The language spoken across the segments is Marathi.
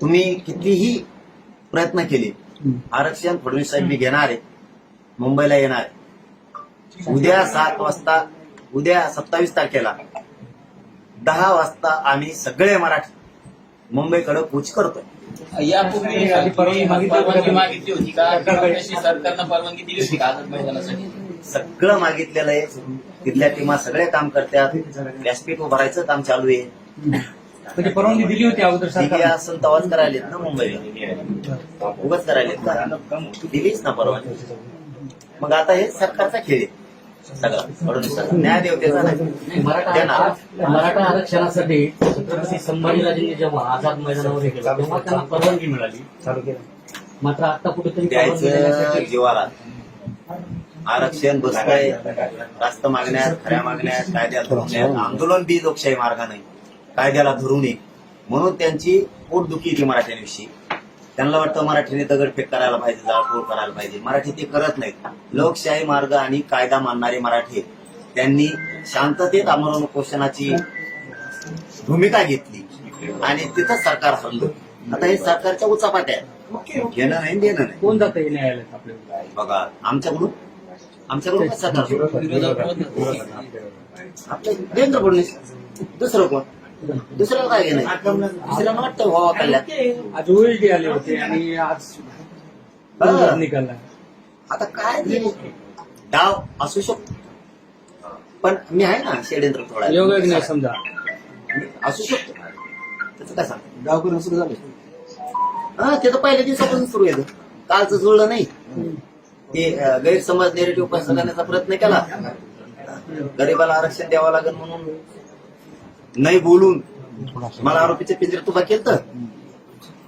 तुम्ही कितीही प्रयत्न केले आरक्षण फडणवीस साहेब मी घेणार आहे मुंबईला येणार आहे. उद्या सात वाजता उद्या सत्तावीस तारखेला दहा वाजता आम्ही सगळे मराठी मुंबईकडे कूच करतोय. यापूर्वी आधी परवानगी मागितली होती का? सरकारनं परवानगी दिली होती का आझाद मैदानासाठी? सगळं मागितलेलं आहे. तिथल्या टीमा सगळे काम करतात. व्यासपीठ उभारायचं काम चालू आहे. म्हणजे परवानगी दिली होती अगोदर दिली सरकार असं तवाच करायलेत ना मुंबईला. उगाच करायलेत का दिलीच ना परवानगी. मग आता हे सरकारचा खेळ आहे. सगळं. फडणवीस सरकार. न्याय देवतेचा नाही मराठा देणार. आरक्षण- मराठा आरक्षणासाठी छत्रपती संभाजीराजेंनी जेव्हा आझाद मैदानावर हे केलं तेव्हा त्यांना परवानगी मिळाली. मात्र आता कुठेतरी परवानगी द्यायचं देण्यासाठी जीवाला. आरक्षण बसतंय. रास्त मागण्यात खऱ्या मागण्यात आहेत. आंदोलन बी लोकशाही मार्गाने. कायद्याला धरून आहे म्हणून त्यांची पोटदुखी ती मराठ्यांविषयी त्यांना वाटतं मराठीने दगडफेक करायला पाहिजे जाळपोळ करायला पाहिजे. मराठी ते करत नाहीत. लोकशाही मार्ग आणि कायदा मानणारे मराठी. त्यांनी शांततेत आमरण उपोषणाची भूमिका घेतली. आणि तिथं सरकार हल्लं आता हे सरकारच्या उचापाट्या. घेणं नाही देणं नाही. कोण जातं हे बघा आमच्याकडून? आमच्याकडून सरकार आपलं देवेंद्र फडणवीस. दुसरं कोण? दुसऱ्याला काय घेणं? दुसऱ्याला वाटतं व्हावा कल्याण आज ओएलटी आले होते आणि आज. निकाला आता काय ते डाव असू शकतो पण मी आहे ना षडयंत्र थोडा. योगायोग नाही समजा. असू शकतो. त्याचं काय सांग? गाव करून सुरू झालं. हा ते तर पहिल्या दिवसापासून सुरू येतं कालचं जुळलं नाही. ते गैरसमज नेरेटिव्ह पसरवण्याचा प्रयत्न केला. गरीबाला आरक्षण द्यावं लागेल म्हणून. नाही बोलून मला आरोपीचे पिंजरे तुबा केलं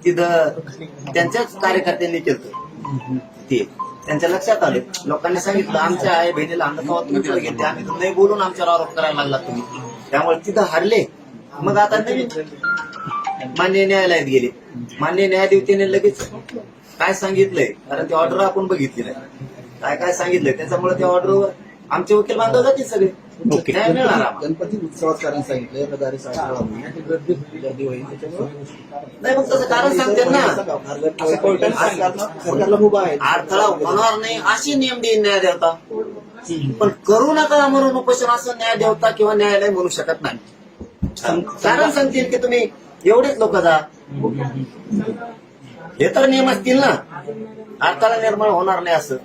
तिथं त्यांच्याच कार्यकर्त्यांनी केलं ते. त्यांच्या लक्षात आलं. लोकांनी सांगितलं आमच्या आई बहिणीला अंधकावा तुम्ही तिथं घेतले? आम्ही नाही बोलून आमच्यावर आरोप करायला लागला तुम्ही. त्यामुळे तिथं हारले. मग आता नवीन मान्य न्यायालयात गेले. मान्य न्यायाधीशाने लगेच काय सांगितलंय? कारण ती ऑर्डर आपण बघितली नाही काय काय सांगितलंय? त्याच्यामुळे त्या ऑर्डरवर आमचे वकील बांधव जातील सगळे. गणपती उत्सवात कारण सांगितलं रहदारी साईडला गर्दी होईल त्याच्यामुळे नाही मग तसं कारण सांगते ना. सरकारला आहे. अडथळा होणार नाही अशी नियम देईन न्याय देवता. पण करू नका म्हणून उपोषण असं न्याय देवता किंवा न्यायालय म्हणू शकत नाही. कारण सांगतील की तुम्ही एवढेच लोक जा. हे तर नियम असतील ना. अडथळा निर्माण होणार नाही असं.